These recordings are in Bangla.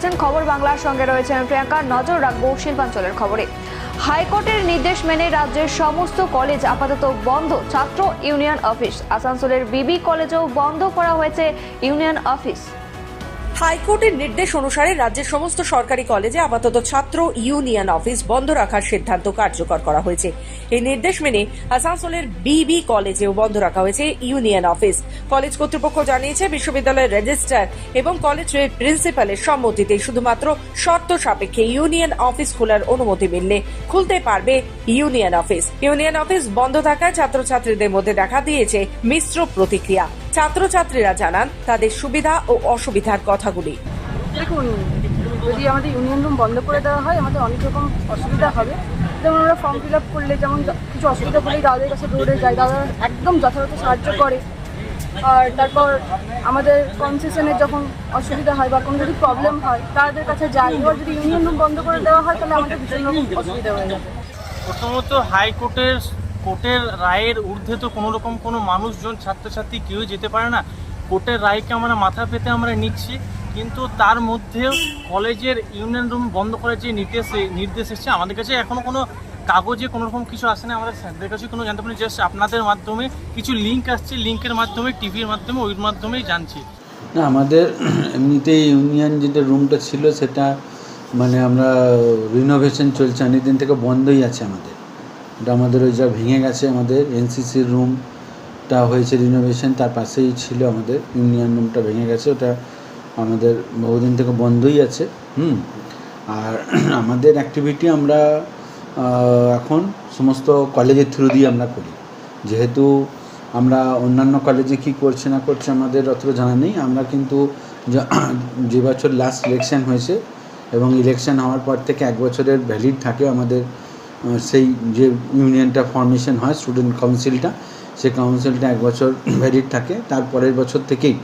দেখছেন খবর বাংলার সঙ্গে রয়েছে আমি প্রিয়াঙ্কা। নজর রাখব শিল্পাঞ্চলের খবরে। হাইকোর্টের নির্দেশ মেনে রাজ্যের সমস্ত কলেজ আপাতত বন্ধ। ছাত্র ইউনিয়ন অফিস। আসানসোলের বিবি কলেজও বন্ধ করা হয়েছে ইউনিয়ন অফিস। হাইকোর্টের নির্দেশ অনুসারে রাজ্যের সমস্ত সরকারি কলেজে আপাতত ছাত্র ইউনিয়ন অফিস বন্ধ রাখার সিদ্ধান্ত কার্যকর করা হয়েছে। এই নির্দেশ মেনে আসানসোলের বিবি কলেজেও বন্ধ রাখা হয়েছে ইউনিয়ন অফিস। কলেজ কর্তৃপক্ষ জানিয়েছে, বিশ্ববিদ্যালয়ের রেজিস্ট্রার এবং কলেজের প্রিন্সিপালের সম্মতিতে শুধুমাত্র শর্ত সাপেক্ষে ইউনিয়ন অফিস খোলার অনুমতি মিললে খুলতে পারবে ইউনিয়ন অফিস। ইউনিয়ন অফিস বন্ধ থাকায় ছাত্রছাত্রীদের মধ্যে দেখা দিয়েছে মিশ্র প্রতিক্রিয়া। ছাত্রছাত্রীরা জানান তাদের সুবিধা ও অসুবিধার কথাগুলি। দেখুন যদি আমাদের ইউনিয়ন রুম বন্ধ করে দেওয়া হয় আমাদের অনেক রকম অসুবিধা হবে। যেমন আমরা ফর্ম ফিল আপ করলে যেমন কিছু অসুবিধা হলেই দাদাদের কাছে দৌড়ে যায় দাদা একদম যথাযথ সাহায্য করে। আর তারপর আমাদের কনসেশনের যখন অসুবিধা হয় বা কোনো যদি প্রবলেম হয় তাদের কাছে যাই। এবার যদি ইউনিয়ন রুম বন্ধ করে দেওয়া হয় তাহলে আমাদের ভীষণ রকম অসুবিধা হয়ে যাবে। প্রথমত হাইকোর্টের কোর্টের রায়ের ঊর্ধ্বে তো কোনো রকম কোনো মানুষজন, ছাত্রছাত্রী কেউ যেতে পারে না। কোর্টের রায়কে আমরা মাথা পেতে আমরা নিচ্ছি, কিন্তু তার মধ্যেও কলেজের ইউনিয়ন রুম বন্ধ করার যে নির্দেশ নির্দেশ এসছে, আমাদের কাছে এখনও কোনো কাগজে কোনো রকম কিছু আসে না। আমাদের স্যারদের কাছে কোনো জানতে পারি জাস্ট আপনাদের মাধ্যমে কিছু লিঙ্ক আসছে লিঙ্কের মাধ্যমে টিভির মাধ্যমে, ওই মাধ্যমেই জানছি। না, আমাদের এমনিতেই ইউনিয়ন যেটা রুমটা ছিল, সেটা মানে আমরা রিনোভেশন চলছে অনেক দিন থেকে বন্ধই আছে আমাদের। ওটা আমাদের ওই যা ভেঙে গেছে আমাদের এনসিসির রুমটা হয়েছে রিনোভেশন তার পাশেই ছিল আমাদের ইউনিয়ন রুমটা ভেঙে গেছে, ওটা আমাদের বহুদিন থেকে বন্ধই আছে, হুম? আর আমাদের অ্যাক্টিভিটি আমরা এখন সমস্ত কলেজের থ্রু দিয়ে আমরা করি। যেহেতু আমরা অন্যান্য কলেজে কি করছে না করছে আমাদের অতটা জানা নেই, আমরা কিন্তু যে বছর লাস্ট ইলেকশন হয়েছে এবং ইলেকশন হওয়ার পর থেকে এক বছরের ভ্যালিড থাকে আমাদের সেই যে ইউনিয়নটা ফর্মেশন হয় স্টুডেন্ট কাউন্সিলটা সেই কাউন্সিলটা এক বছর ভ্যালিড থাকে। তার পরের বছর থেকেই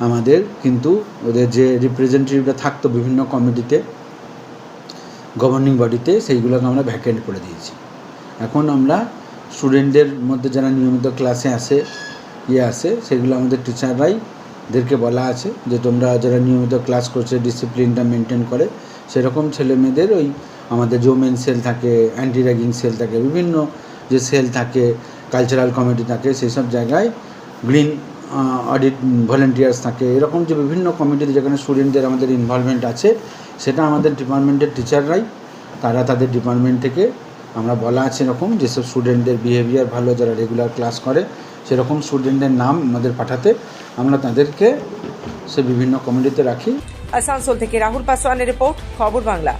আমাদের কিন্তু ওদের যে রিপ্রেজেন্টেটিভরা থাকতো বিভিন্ন কমিটিতে গভর্নিং বডিতে সেইগুলোকে আমরা ভ্যাকেন্ট করে দিয়েছি। এখন আমরা স্টুডেন্টদের মধ্যে যারা নিয়মিত ক্লাসে আসে ইয়ে আসে, সেগুলো আমাদের টিচাররাই দেরকে বলা আছে যে তোমরা যারা নিয়মিত ক্লাস করছে ডিসিপ্লিনটা মেনটেন করে, সেরকম ছেলে মেয়েদের ওই আমাদের জোমেন সেল থাকে অ্যান্টি র্যাগিং সেল থাকে, বিভিন্ন যে সেল থাকে কালচারাল কমিটি থাকে, সেই সব জায়গায় গ্রিন অডিট ভলেন্টিয়ার্স থাকে। এরকম যে বিভিন্ন কমিটিতে যেখানে স্টুডেন্টদের আমাদের ইনভলভমেন্ট আছে, সেটা আমাদের ডিপার্টমেন্টের টিচাররাই তারা তাদের ডিপার্টমেন্ট থেকে আমরা বলা আছে এরকম যেসব স্টুডেন্টদের বিহেভিয়ার ভালো, যারা রেগুলার ক্লাস করে, সেরকম স্টুডেন্টের নাম আমাদের পাঠাতে আমরা তাদেরকে সে বিভিন্ন কমিটিতে রাখি। আসানসোল থেকে রাহুল পাসওয়ানের রিপোর্ট খবর বাংলা।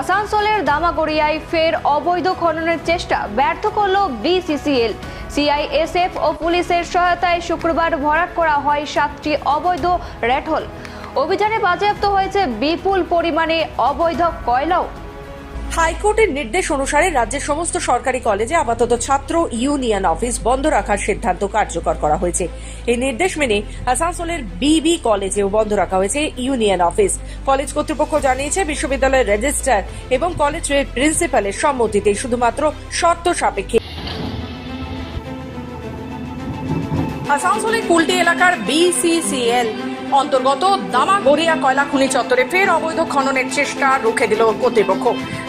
আসানসোলের দামাগড়িয়ায় ফের অবৈধ খননের চেষ্টা ব্যর্থ করল বিসিসিএল। সিআইএসএফ ও পুলিশের সহায়তায় শুক্রবার ভরাট করা হয় সাতটি অবৈধ র্যাটহোল অভিযানে বাজেয়াপ্ত হয়েছে বিপুল পরিমাণে অবৈধ কয়লাও। হাইকোর্টের নির্দেশ অনুসারে রাজ্যের সমস্ত সরকারি কলেজে আপাতত ছাত্র ইউনিয়ন অফিস বন্ধ রাখার সিদ্ধান্ত কার্যকর করা হয়েছে। এই নির্দেশ মেনে আসানসোলের বিবি কলেজেও বন্ধ রাখা হয়েছে ইউনিয়ন অফিস। কলেজ কর্তৃপক্ষ জানিয়েছে, বিশ্ববিদ্যালয়ের রেজিস্ট্রার এবং কলেজের প্রিন্সিপালের সম্মতিতে শুধুমাত্র শর্ত সাপেক্ষে আসানসোলের কুলটি এলাকার বিসিসিএল অন্তর্গত দামাগড়িয়া কয়লা খনি চত্বরে ফের অবৈধ খননের চেষ্টা রুখে দিল কর্তৃপক্ষ।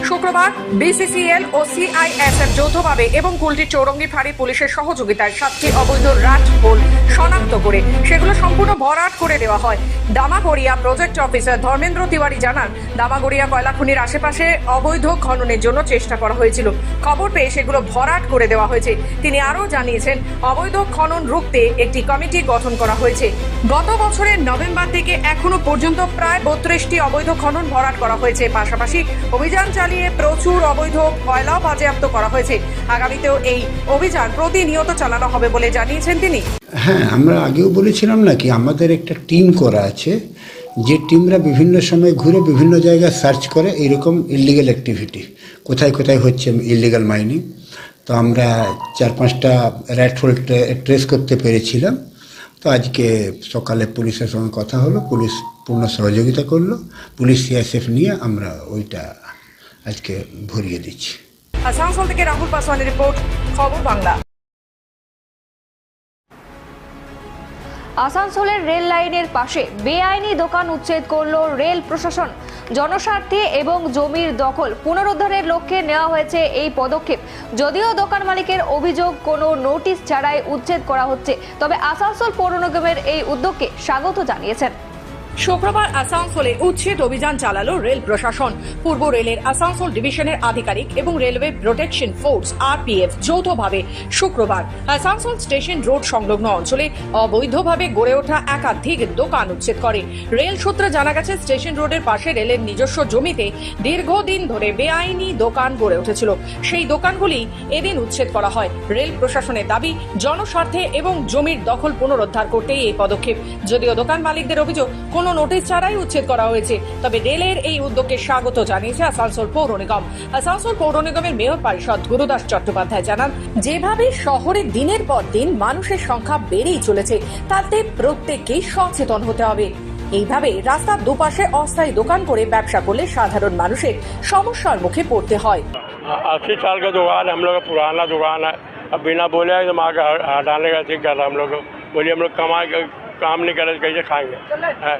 শুক্রবার বিসিসিএল ও সিআইএসএফ যৌথভাবে এবং কুলটি চৌরঙ্গি ফাঁড়ি পুলিশের সহযোগিতায় সাতটি অবৈধ রাট হোল শনাক্ত করে সেগুলো সম্পূর্ণ ভরাট করে দেওয়া হয়। দামাগড়িয়া প্রজেক্ট অফিসার ধর্মেন্দ্র তিওয়ারি জানান, দামাগড়িয়া কয়লা খনির আশেপাশে অবৈধ খননের জন্য চেষ্টা করা হয়েছিল। খবর পেয়ে সেগুলো ভরাট করে দেওয়া হয়েছে। তিনি আরও জানিয়েছেন, অবৈধ খনন রুখতে একটি কমিটি গঠন করা হয়েছে। গত বছরের নভেম্বর থেকে এখনও পর্যন্ত প্রায় বত্রিশটি অবৈধ খনন ভরাট করা হয়েছে। পাশাপাশি অভিযান চালিয়ে প্রচুর অবৈধ কয়লাও বাজেয়াপ্ত করা হয়েছে। আগামীতেও এই অভিযান প্রতিনিয়ত চালানো হবে বলে জানিয়েছেন তিনি। হ্যাঁ আমরা আগেও বলেছিলাম নাকি আমাদের একটা টিম করা আছে। যে টিমরা বিভিন্ন সময় ঘুরে বিভিন্ন জায়গায় সার্চ করে এরকম ইলিগাল অ্যাক্টিভিটি কোথায় কোথায় হচ্ছে ইলিগাল মাইনিং তো আমরা চার পাঁচটা র্যাট হোল ট্রেস করতে পেরেছিলাম। তো আজকে সকালে পুলিশের সঙ্গে কথা হলো, পুলিশ পূর্ণ সহযোগিতা করল। পুলিশ সিআইএসএফ নিয়ে আমরা ওইটা আজকে ভরিয়ে দিচ্ছি। আসানসোল থেকে রাহুল পাসওয়ানের রিপোর্ট খবর বাংলা। আসানসোলের রেল লাইনের পাশে বেআইনি দোকান উচ্ছেদ করল রেল প্রশাসন। জনস্বার্থে এবং জমির দখল পুনরুদ্ধারের লক্ষ্যে নেওয়া হয়েছে এই পদক্ষেপ। যদিও দোকান মালিকের অভিযোগ কোনো নোটিশ ছাড়াই উচ্ছেদ করা হচ্ছে তবে আসানসোল পৌর নিগমের এই উদ্যোগকে স্বাগত জানিয়েছেন। শুক্রবার আসানসোলে উচ্ছেদ অভিযান চালালো রেল প্রশাসন। পূর্ব রেলের আসানসোল ডিভিশনের আধিকারিক এবং রেলওয়ে প্রোটেকশন ফোর্স, আরপিএফ, যৌথভাবে শুক্রবার আসানসোল স্টেশন রোড সংলগ্ন অঞ্চলে অবৈধভাবে গড়ে ওঠা একাধিক দোকান উচ্ছেদ করে। রেল সূত্রে জানা গেছে, স্টেশন রোডের পাশে রেলের নিজস্ব জমিতে দীর্ঘদিন ধরে বেআইনি দোকান গড়ে উঠেছিল। সেই দোকানগুলি এদিন উচ্ছেদ করা হয়। রেল প্রশাসনের দাবি, জনস্বার্থে এবং জমির দখল পুনরুদ্ধার করতেই এই পদক্ষেপ। যদিও দোকান মালিকদের অভিযোগ, কোনো নোটিশ ছাড়াই উচ্ছেদ করা হয়েছে তবে রেলের এই উদ্যোগকে স্বাগত জানিয়েছে আসানসোল পৌর নিগম আসানসোল পৌর নিগমের মেয়র পরিষদ গুরুদাস চট্টোপাধ্যায় জানান যেভাবে শহরে দিনের পর দিন মানুষের সংখ্যা বেড়েই চলেছে তাতে প্রত্যেককেই সচেতন হতে হবে এইভাবে রাস্তার দুপাশে অস্থায়ী দোকান করে ব্যবসা করলে সাধারণ মানুষের সমস্যার মুখে পড়তে হয় अस्सी साल का दुकान है हम लोग का पुराना दुकान है अब बिना बोले एकदम आगे हट- हटाने का ठीक कर रहा हम लोग को बोलिए हम लोग कमाए के- काम नहीं करे तो कैसे खाएंगे हैं?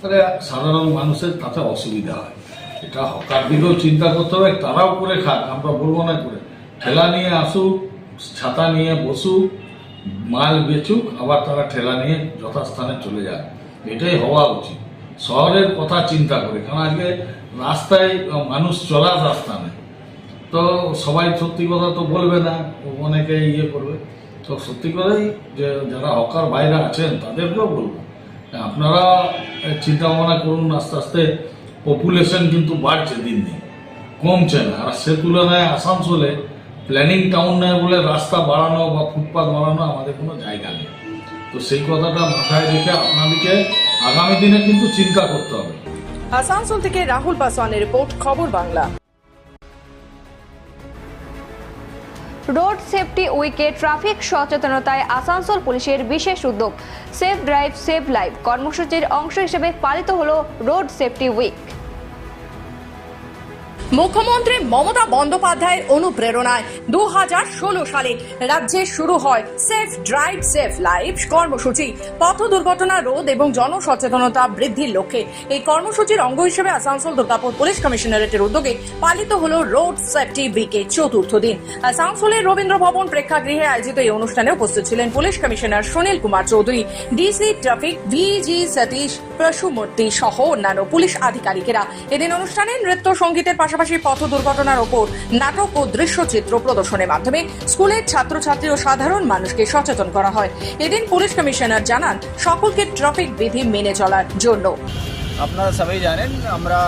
তাহলে সাধারণ মানুষের তাতে অসুবিধা হয়। এটা হকার দিকেও চিন্তা করতে হবে, তারাও করে খাক, আমরা বলব না করে। ঠেলা নিয়ে আসুক, ছাতা নিয়ে বসুক মাল বেচুক, আবার তারা ঠেলা নিয়ে যথাস্থানে চলে যাক। এটাই হওয়া উচিত। শহরের কথা চিন্তা করে, কারণ আজকে রাস্তায় মানুষ চলার রাস্তা নেই। তো সবাই সত্যি কথা তো বলবে না, অনেকে ইয়ে করবে। তো সত্যি কথাই যে যারা হকার বাইরে আছেন, তাদেরকেও বলব। আপনারা চিন্তা ভাবনা করুন, আস্তে আস্তে পপুলেশন কিন্তু বাড়ছে দিন দিন, কমছে না। আর সে তুলনায় আসানসোলে প্ল্যানিং টাউন নেয় বলে রাস্তা বাড়ানো বা ফুটপাথ বাড়ানো আমাদের কোনো জায়গা নেই। তো সেই কথাটা মাথায় রেখে আপনাদেরকে আগামী দিনে কিন্তু চিন্তা করতে হবে। আসানসোল থেকে রাহুল পাসওয়ানের রিপোর্ট, খবর বাংলা। রোড সেফটি উইকে ট্রাফিক সচেতনতায় আসানসোল পুলিশের বিশেষ উদ্যোগ। সেফ ড্রাইভ সেভ লাইফ কর্মসূচির অংশ হিসেবে পালিত হল রোড সেফটি উইক। মুখ্যমন্ত্রী মমতা বন্দ্যোপাধ্যায়ের অনুপ্রেরণায় দু হাজার ষোলো সালে রাজ্যে শুরু হয় সেফ ড্রাইভ, সেফ লাইফ কর্মসূচি। পথ দুর্ঘটনা রোধ এবং জনসচেতনতা বৃদ্ধির লক্ষ্যে এই কর্মসূচির অঙ্গ হিসেবে আসানসোল দুর্গাপুর পুলিশ কমিশনারেটের উদ্যোগে পালিত হল রোড সেফটি উইকের চতুর্থ দিন। আসানসোলের রবীন্দ্র ভবন প্রেক্ষাগৃহে আয়োজিত এই অনুষ্ঠানে উপস্থিত ছিলেন police commissioner Sunil Kumar Chowdhury, DC traffic ভিজি সতীশ প্রসুমূর্তি সহ অন্যান্য পুলিশ আধিকারিকেরা। এদিন অনুষ্ঠানে নৃত্য সঙ্গীতের পাশাপাশি পথ দুর্ঘটনার ওপর নাটক ও দৃশ্যচিত্র প্রদর্শনের মাধ্যমে স্কুলের ছাত্রছাত্রী ও সাধারণ মানুষকে সচেতন করা হয়। এদিন পুলিশ কমিশনার জানান, সকলকে ট্রাফিক বিধি মেনে চলার জন্য। আপনারা সবাই জানেন, আমরা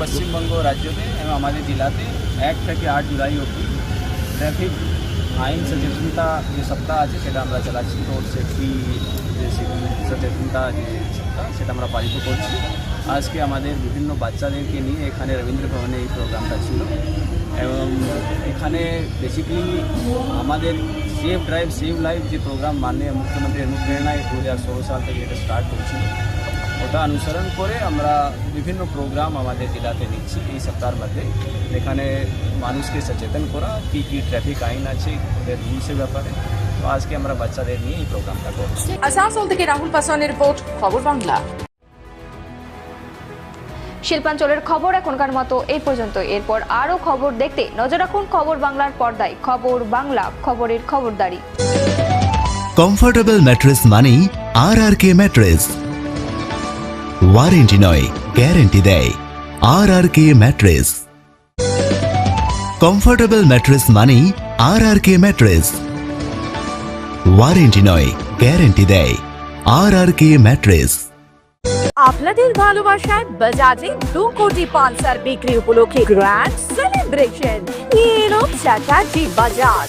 পশ্চিমবঙ্গ রাজ্যতে এবং আমাদের জেলাতে এক থেকে আট জুলাই অবধি ট্রাফিক আইন সচেতনতা যে সপ্তাহ আছে, সেটা আমরা চালাচ্ছি। রোড সেফটি যে সচেতনতা যে সপ্তাহ, সেটা আমরা পালিত করছি। আজকে আমাদের বিভিন্ন বাচ্চাদেরকে নিয়ে এখানে রবীন্দ্র ভবনে এই প্রোগ্রামটা ছিল। এবং এখানে বেসিক্যালি আমাদের সেফ ড্রাইভ সেভ লাইফ যে প্রোগ্রাম মাননীয় মুখ্যমন্ত্রী অনুপ্রেরণায় দু হাজার ষোলো সাল থেকে এটা স্টার্ট করছিল ওটা অনুসরণ করে আমরা বিভিন্ন প্রোগ্রাম আমাদের জেলাতে নিচ্ছি এই সপ্তাহের মধ্যে। এখানে মানুষকে সচেতন করা কী কী ট্রাফিক আইন আছে ওদের রুলসের ব্যাপারে। তো আজকে আমরা বাচ্চাদের নিয়ে এই প্রোগ্রামটা করছি। আসানসোল থেকে রাহুল পাসওয়ানের রিপোর্ট খবর বাংলা। শিল্পাঞ্চলের খবর এখনকার মতো এই পর্যন্ত। এরপর আরও খবর দেখতে নজর রাখুন খবর বাংলার পর্দায়। খবর বাংলা খবরের খবরদারি। কমফোর্টেবল ম্যাট্রেস মানেই R R K mattress warranty নয় গ্যারেন্টি দেয় R R K mattress comfortable mattress মানেই R R K mattress warranty নয় গ্যারেন্টি দেয় আর আর কে ম্যাট্রেস আপনাদের ভালোবাসায় বাজাজে দু কোটি পালসার বিক্রি উপলক্ষে গ্র্যান্ড সেলিব্রেশন নিয়ে এলো চ্যাটার্জি বাজাজ